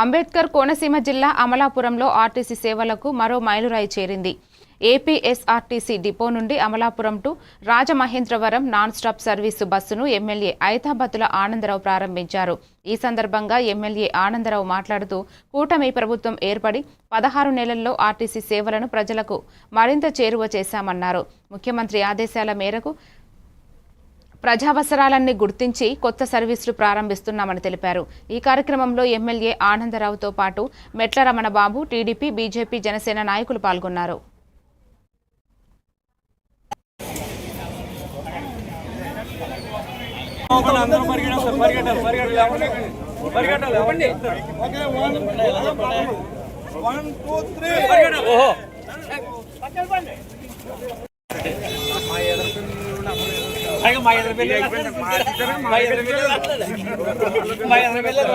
అంబేద్కర్ కోనసీమ జిల్లా అమలాపురంలో ఆర్టీసీ సేవలకు మరో మైలురాయి చేరింది. ఏపీఎస్ఆర్టీసీ డిపో నుండి Amalapuram to Rajamahendravaram non stop service బస్సును ఎమ్మెల్యే ఐతాబత్తుల ఆనందరావు ప్రారంభించారు. ఈ సందర్భంగా ఎమ్మెల్యే ఆనందరావు మాట్లాడుతూ కూటమి ప్రభుత్వం ఏర్పడి పదహారు నెలల్లో ఆర్టీసీ సేవలను ప్రజలకు మరింత చేరువ చేశామన్నారు. ముఖ్యమంత్రి ఆదేశాల మేరకు ప్రజావసరాలన్నీ గుర్తించి కొత్త సర్వీసులు ప్రారంభిస్తున్నామని తెలిపారు. ఈ కార్యక్రమంలో ఎమ్మెల్యే ఆనందరావుతో పాటు మెట్ల రమణబాబు టీడీపీ బీజేపీ జనసేన నాయకులు పాల్గొన్నారు. అందరూ పరిగెట్టాలి పరిగెట్టాలి పరిగెట్టాలి పరిగెట్టాలి వన్ టూ త్రీ పరిగెట్టాలి ఓహో. పైగా మా ఎదురు పిల్లలు మా ఎదురు పిల్లలు మా ఎదురు పిల్లలు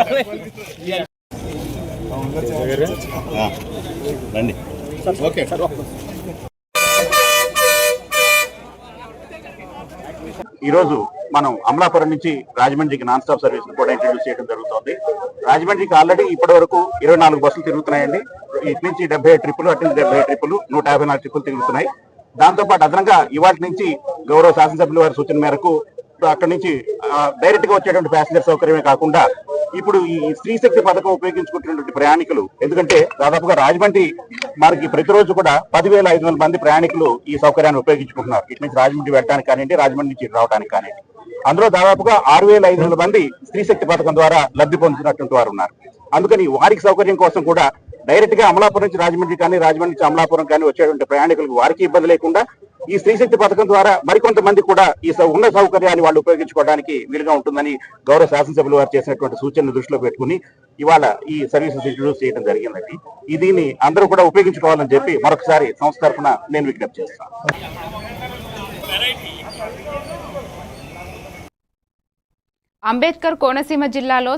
రండి. ఓకే. ఈరోజు మనం అమలాపురం నుంచి రాజమండ్రికి నాన్ స్టాప్ సర్వీస్ కూడా ఇంట్రడ్యూస్ చేయడం జరుగుతుంది. రాజమండ్రికి ఆల్రెడీ ఇప్పటి వరకు ఇరవై నాలుగు బస్సులు తిరుగుతున్నాయండి. ఇటు నుంచి డెబ్బై ట్రిప్పులు అటు నుంచి డెబ్బై ట్రిప్పులు నూట యాభై నాలుగు ట్రిప్పులు తిరుగుతున్నాయి. దాంతో పాటు అదనంగా ఇవాటి నుంచి గౌరవ శాసనసభ్యుల వారి సూచన మేరకు అక్కడి నుంచి డైరెక్ట్గా వచ్చేటువంటి ప్యాసింజర్ సౌకర్యమే కాకుండా ఇప్పుడు ఈ స్త్రీ శక్తి పథకం ఉపయోగించుకుంటున్నటువంటి ప్రయాణికులు ఎందుకంటే దాదాపుగా రాజమండ్రి మనకి ప్రతిరోజు కూడా పదివేల ఐదు వందల మంది ప్రయాణికులు ఈ సౌకర్యాన్ని ఉపయోగించుకుంటున్నారు. ఇటు నుంచి రాజమండ్రి వెళ్ళడానికి కానివ్వండి రాజమండ్రి నుంచి రావడానికి కానివ్వండి. అందులో దాదాపుగా ఆరు వేల ఐదు వందల మంది స్త్రీశక్తి పథకం ద్వారా లబ్ధి పొందుతున్నటువంటి వారు ఉన్నారు. అందుకని వారికి సౌకర్యం కోసం కూడా డైరెక్ట్గా అమలాపురం నుంచి రాజమండ్రి కానీ రాజమండ్రి నుంచి అమలాపురం కానీ వచ్చేటువంటి ప్రయాణికులకు వారికి ఇబ్బంది లేకుండా ఈ స్త్రీశక్తి పథకం ద్వారా మరికొంతమంది కూడా ఈ సౌ- ఉన్న సౌకర్యాన్ని వాళ్ళు ఉపయోగించుకోవడానికి వీలుగా ఉంటుందని గౌరవ శాసనసభ్యులు వారు చేసినటువంటి సూచనలు దృష్టిలో పెట్టుకుని ఇవాళ ఈ సర్వీసెస్ ఇంట్రడ్యూస్ చేయడం జరిగిందండి. ఈ దీన్ని అందరూ కూడా ఉపయోగించుకోవాలని చెప్పి మరొకసారి సంస్థ తరఫున నేను విజ్ఞప్తి చేస్తాను అంబేద్కర్ కోనసీమ జిల్లాలో